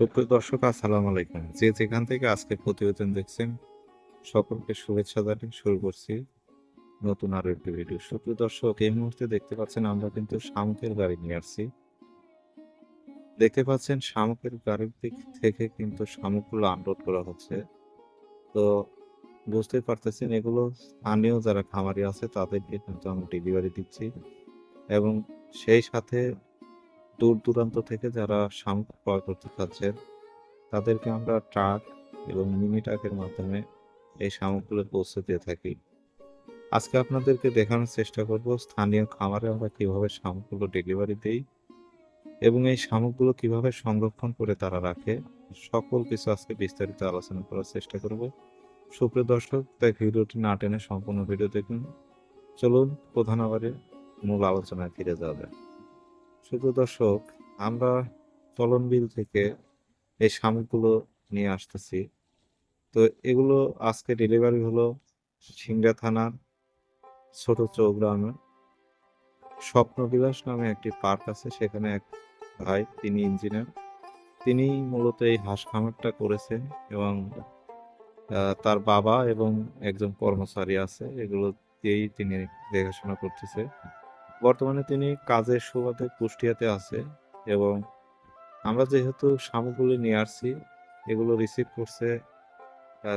সুপ্রিয় দর্শক, আসসালামু আলাইকুম। যে যেখান থেকে আজকে প্রতিবেদন দেখছেন, সকলকে শুভেচ্ছা জানিয়ে শুরু করছি নতুন আরও একটি ভিডিও সুপ্রিয় দর্শক, এই মুহূর্তে দেখতে পাচ্ছেন আমরা কিন্তু শামুকের গাড়ি নিয়ে আসছি। দেখতে পাচ্ছেন শামুকের গাড়ির দিক থেকে কিন্তু শামুকগুলো আনলোড করা হচ্ছে। তো বুঝতেই পারতেছেন, এগুলো স্থানীয় যারা খামারি আছে, তাদেরকে কিন্তু আমরা ডেলিভারি দিচ্ছি। এবং সেই সাথে দূর দূরান্ত থেকে যারা শামুক ক্রয় করতে চাচ্ছেন, তাদেরকে আমরা ট্রাক এবং মিনি ট্রাকের মাধ্যমে এই শামুকগুলো পৌঁছে দিয়ে থাকি। আজকে আপনাদেরকে দেখানোর চেষ্টা করব স্থানীয় খামারে আমরা কীভাবে শামুকগুলো ডেলিভারি দেই এবং এই শামুকগুলো কীভাবে সংরক্ষণ করে তারা রাখে, সকল কিছু আজকে বিস্তারিত আলোচনা করার চেষ্টা করব। সুপ্রিয় দর্শক, তাই ভিডিওটি না টেনে সম্পূর্ণ ভিডিও দেখুন। চলুন প্রধান আবারে মূল আলোচনায় ফিরে যাওয়া যায় শুধু দর্শক, আমরা চলন বিল থেকে এই শামুকগুলো নিয়ে আসতেছি। তো এগুলো আজকে ডেলিভারি হলো সিংড়া থানার ছোট চৌগ্রামে স্বপ্নবিলাস নামে একটি পার্ক আছে, সেখানে এক ভাই, তিনি ইঞ্জিনিয়ার তিনি মূলত এই হাঁস খামারটা করেছেন এবং তার বাবা এবং একজন কর্মচারী আছে। এগুলো দিয়েই তিনি দেখাশোনা করতেছে। বর্তমানে তিনি কাজের সুবাদে কুষ্টিয়াতে আছে এবং আমরা যেহেতু শামুকগুলি নিয়ে আসছি, এগুলো রিসিভ করছে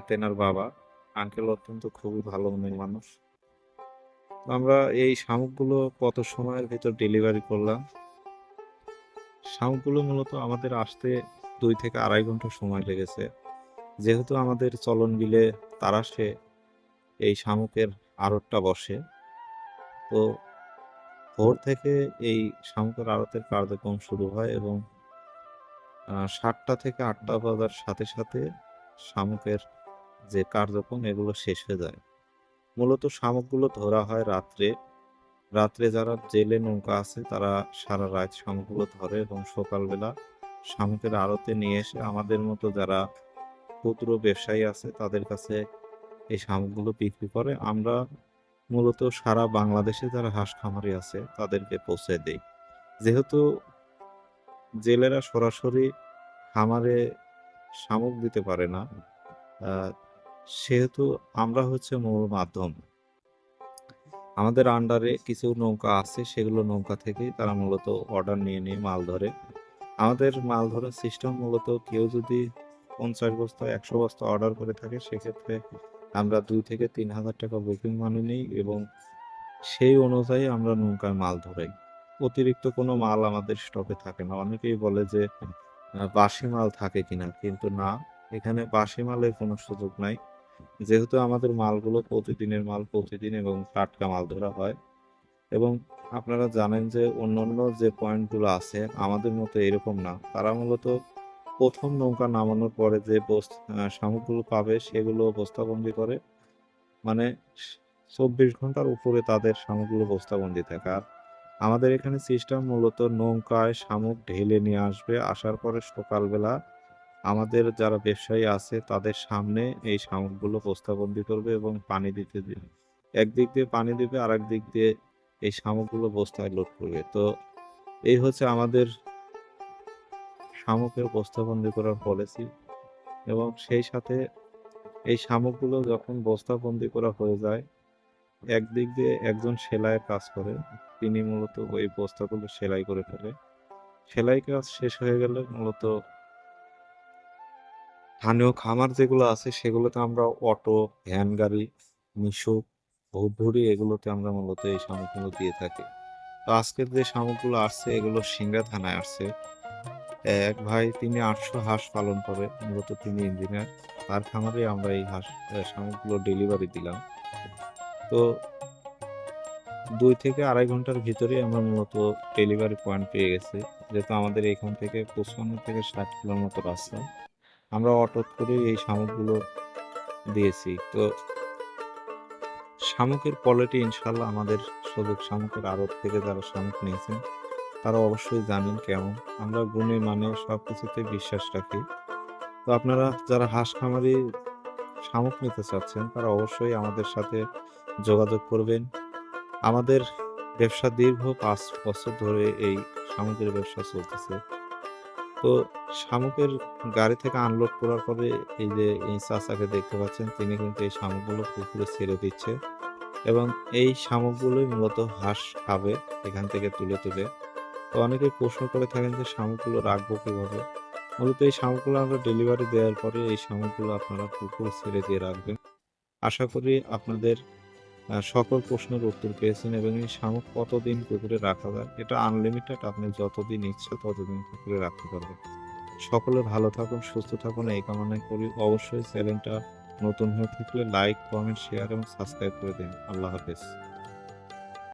তেনার বাবা। আঙ্কেল অত্যন্ত খুবই ভালো মনের মানুষ। আমরা এই শামুকগুলো কত সময়ের ভিতর ডেলিভারি করলাম? শামুকগুলো মূলত আমাদের আসতে দুই থেকে আড়াই ঘণ্টা সময় লেগেছে। যেহেতু আমাদের চলন বিলে তারাশে এই শামুকের আড়তটা বসে, তো ভোর থেকে এই শামুকের আড়তের কার্যক্রম শুরু হয় এবং সাতটা থেকে আটটা বাজার সাথে সাথে শামুকের যে কার্যক্রম, এগুলো শেষ হয়ে যায়। মূলত শামুকগুলো ধরা হয় রাত্রে। রাত্রে যারা জেলে নৌকা আছে, তারা সারা রাত শামুকগুলো ধরে এবং সকালবেলা শামুকের আড়তে নিয়ে এসে আমাদের মতো যারা ক্ষুদ্র ব্যবসায়ী আছে, তাদের কাছে এই শামুকগুলো বিক্রি করে। আমরা মূলত সারা বাংলাদেশে যারা হাঁস খামারি আছে, তাদেরকে পৌঁছে দেই। যেহেতু জেলেরা সরাসরি খামারে শামুক দিতে পারে না সেহেতু আমরা হচ্ছে মূল মাধ্যম। আমাদের আন্ডারে কিছু নৌকা আছে, সেগুলো নৌকা থেকেই তারা মূলত অর্ডার নিয়ে নিয়ে মাল ধরে। আমাদের মাল ধরার সিস্টেম মূলত কেউ যদি পঞ্চাশ বস্তা, একশো বস্তা অর্ডার করে থাকে, সেক্ষেত্রে আমরা দুই থেকে তিন হাজার টাকা বুকিং মানি নিই এবং সেই অনুযায়ী আমরা নৌকায় মাল ধরাই। অতিরিক্ত কোনো মাল আমাদের স্টকে থাকে না। অনেকেই বলে যে বাসি মাল থাকে কিনা, কিন্তু না। এখানে বাসি মালের কোনো সুযোগ নাই। যেহেতু আমাদের মালগুলো প্রতিদিনের মাল, প্রতিদিন এবং টাটকা মাল ধরা হয় এবং আপনারা জানেন যে অন্যান্য যে পয়েন্টগুলো আছে, আমাদের মতো এরকম না। তারা মূলত প্রথম নৌকা নামানোর পরে যে শামুকগুলো পাবে সেগুলো বস্তাবন্দি করে মানে চব্বিশ ঘণ্টার উপরে তাদের শামুকগুলো বস্তাবন্দি থাকে। আর আমাদের এখানে সিস্টেম মূলত নৌকায় শামুক ঢেলে নিয়ে আসবে। আসার পরে সকালবেলা আমাদের যারা ব্যবসায়ী আছে তাদের সামনে এই শামুকগুলো বস্তাবন্দি করবে এবং পানি দিতে দিবে একদিক দিয়ে পানি দিবে আর দিক দিয়ে এই শামুকগুলো বস্তায় লোড করবে। তো এই হচ্ছে আমাদের শামুকের বস্তাবন্দি করার পলিসি এবং সেই সাথে এই শামুকগুলো যখন বস্তাবন্দি করা হয়ে যায়, একদিক দিয়ে একজন সেলাইয়ের কাজ করে, তিনি মূলত ওই বস্তাগুলো সেলাই করে ফেলে। সেলাই কাজ শেষ হয়ে গেলে মূলত স্থানীয় খামার যেগুলো আছে, সেগুলোতে আমরা অটো, ভ্যান গাড়ি, মিশো, ভুটভুড়ি এগুলোতে আমরা মূলত এই শামুকগুলো দিয়ে থাকি। তো আজকের যে শামুকগুলো আসছে, এগুলো সিংড়া থানায় আসছে। এক ভাই, তিনি আটশো হাঁস পালন করে, মূলত তিনি ইঞ্জিনিয়ার তার খামারে আমরা এই হাঁস শামুকগুলো ডেলিভারি দিলাম। তো দুই থেকে আড়াই ঘণ্টার ভিতরে আমরা মূলত ডেলিভারি পয়েন্ট পেয়ে গেছি। যেহেতু আমাদের এখান থেকে পঁচপান্ন থেকে ষাট কিলোর মতো রাস্তা। আমরা অটো করে এই শামুকগুলো দিয়েছি। তো শামুকের কোয়ালিটি ইনশাল্লাহ আমাদের সবুজ শামুকের আড়ত থেকে যারা শামুক নিয়েছেন তারা অবশ্যই জানেন কেমন। আমরা গুণে মানে সব কিছুতে বিশ্বাস রাখি। তো আপনারা যারা হাঁস খামারি শামুক নিতে চাচ্ছেন, তারা অবশ্যই আমাদের সাথে যোগাযোগ করবেন। আমাদের ব্যবসা দীর্ঘ পাঁচ বছর ধরে এই শামুকের ব্যবসা চলতেছে। তো শামুকের গাড়ি থেকে আনলোড করার পরে এই যে এই চাচাকে দেখতে পাচ্ছেন, তিনি কিন্তু এই শামুকগুলো পুকুরে ছেড়ে দিচ্ছে। এবং এই শামুকগুলোই মূলত হাঁস খাবে, এখান থেকে তুলে তুলে। তো অনেকেই প্রশ্ন করে থাকেন যে শামুকগুলো রাখব কীভাবে? মূলত এই শামুকগুলো আমরা ডেলিভারি দেওয়ার পরে এই শামুকগুলো আপনারা পুকুরে ছেড়ে দিয়ে রাখবেন। আশা করি আপনাদের সকল প্রশ্নের উত্তর পেয়েছেন এবং এই শামুক কতদিন পুকুরে রাখা যায়? এটা আনলিমিটেড আপনি যতদিন ইচ্ছা ততদিন পুকুরে রাখতে পারবেন। সকলে ভালো থাকুন, সুস্থ থাকুন, এই কামনাই করি। অবশ্যই চ্যানেলটা নতুন হয়ে থাকলে লাইক কমেন্ট শেয়ার এবং সাবস্ক্রাইব করে দিন। আল্লাহ হাফেজ।